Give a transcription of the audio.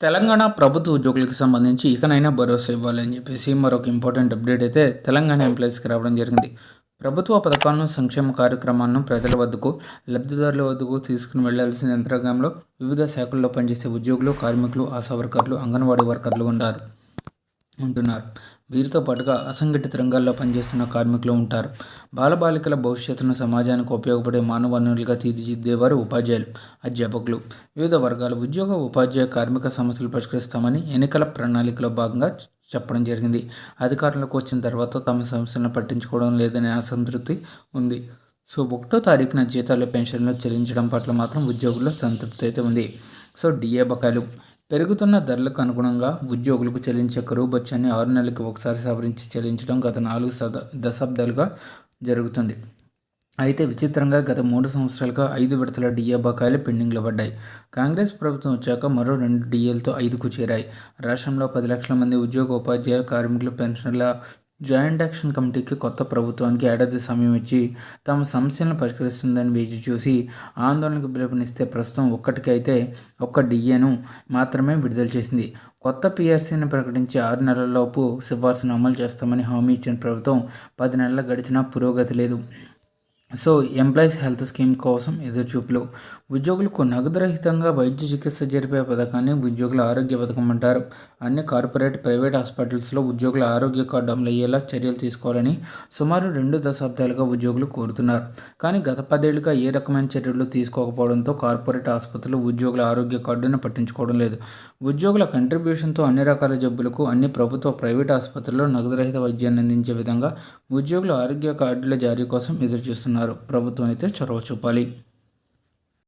తెలంగాణ ప్రభుత్వ ఉద్యోగులకు సంబంధించి ఇకనైనా భరోసా ఇవ్వాలని చెప్పేసి మరొక ఇంపార్టెంట్ అప్డేట్ అయితే తెలంగాణ ఎంప్లాయీస్కి రావడం జరిగింది. ప్రభుత్వ పథకాలను సంక్షేమ కార్యక్రమాలను ప్రజల వద్దకు లబ్ధిదారుల వద్దకు తీసుకుని వెళ్ళాల్సిన యంత్రాంగంలో వివిధ శాఖల్లో పనిచేసే ఉద్యోగులు కార్మికులు ఆశా వర్కర్లు అంగన్వాడీ వర్కర్లు ఉన్నారు. ఉంటున్నారు. వీరితో పాటుగా అసంఘటిత రంగాల్లో పనిచేస్తున్న కార్మికులు ఉంటారు. బాలబాలికల భవిష్యత్తును సమాజానికి ఉపయోగపడే మానవ వనరులుగా తీర్చిదిద్దేవారు ఉపాధ్యాయులు అధ్యాపకులు. వివిధ వర్గాల ఉద్యోగ ఉపాధ్యాయ కార్మిక సమస్యలు పరిష్కరిస్తామని ఎన్నికల ప్రణాళికలో భాగంగా చెప్పడం జరిగింది. అధికారంలోకి వచ్చిన తర్వాత తమ సమస్యలను పట్టించుకోవడం లేదనే అసంతృప్తి ఉంది. సో ఒకటో తారీఖున జీతాలు పెన్షన్లు చెల్లించడం పట్ల మాత్రం ఉద్యోగుల్లో సంతృప్తి అయితే ఉంది. సో డిఏ బకాయిలు పెరుగుతున్న ధరలకు అనుగుణంగా ఉద్యోగులకు చెల్లించే కరువు బత్యాన్ని ఆరు నెలలకు ఒకసారి సవరించి చెల్లించడం గత నాలుగు సద దశాబ్దాలుగా జరుగుతుంది. అయితే విచిత్రంగా గత మూడు సంవత్సరాలుగా ఐదు విడతల డిఏ బకాయిలు పెండింగ్లో పడ్డాయి. కాంగ్రెస్ ప్రభుత్వం వచ్చాక మరో రెండు డిఏలతో ఐదుకు చేరాయి. రాష్ట్రంలో పది లక్షల మంది ఉద్యోగ ఉపాధ్యాయ కార్మికులు పెన్షన్ల జాయింట్ యాక్షన్ కమిటీకి కొత్త ప్రభుత్వానికి ఏడాది సమయం ఇచ్చి తమ సమస్యలను పరిష్కరిస్తుందని వేచి చూసి ఆందోళనకు పిలుపునిస్తే ప్రస్తుతం ఒక్కటికైతే ఒక్క డిఏను మాత్రమే విడుదల చేసింది. కొత్త పిఆర్సీని ప్రకటించి ఆరు నెలలలోపు సిఫార్సును అమలు చేస్తామని హామీ ఇచ్చిన ప్రభుత్వం పది నెలలు గడిచినా పురోగతి లేదు. సో ఎంప్లాయీస్ హెల్త్ స్కీమ్ కోసం ఎదురుచూపులు ఉద్యోగులకు నగదు రహితంగా వైద్య చికిత్స జరిపే పథకాన్ని ఉద్యోగుల ఆరోగ్య పథకం అంటారు. అన్ని కార్పొరేట్ ప్రైవేట్ హాస్పిటల్స్లో ఉద్యోగుల ఆరోగ్య కార్డు అమలు అయ్యేలా చర్యలు తీసుకోవాలని సుమారు రెండు దశాబ్దాలుగా ఉద్యోగులు కోరుతున్నారు. కానీ గత పదేళ్ళుగా ఏ రకమైన చర్యలు తీసుకోకపోవడంతో కార్పొరేట్ ఆసుపత్రులు ఉద్యోగుల ఆరోగ్య కార్డును పట్టించుకోవడం లేదు. ఉద్యోగుల కంట్రిబ్యూషన్తో అన్ని రకాల జబ్బులకు అన్ని ప్రభుత్వ ప్రైవేట్ ఆసుపత్రుల్లో నగదు రహిత వైద్యాన్ని అందించే విధంగా ఉద్యోగుల ఆరోగ్య కార్డుల జారీ కోసం ఎదురుచూస్తున్నారు. ప్రభుత్వం అయితే చొరవ చూపాలి.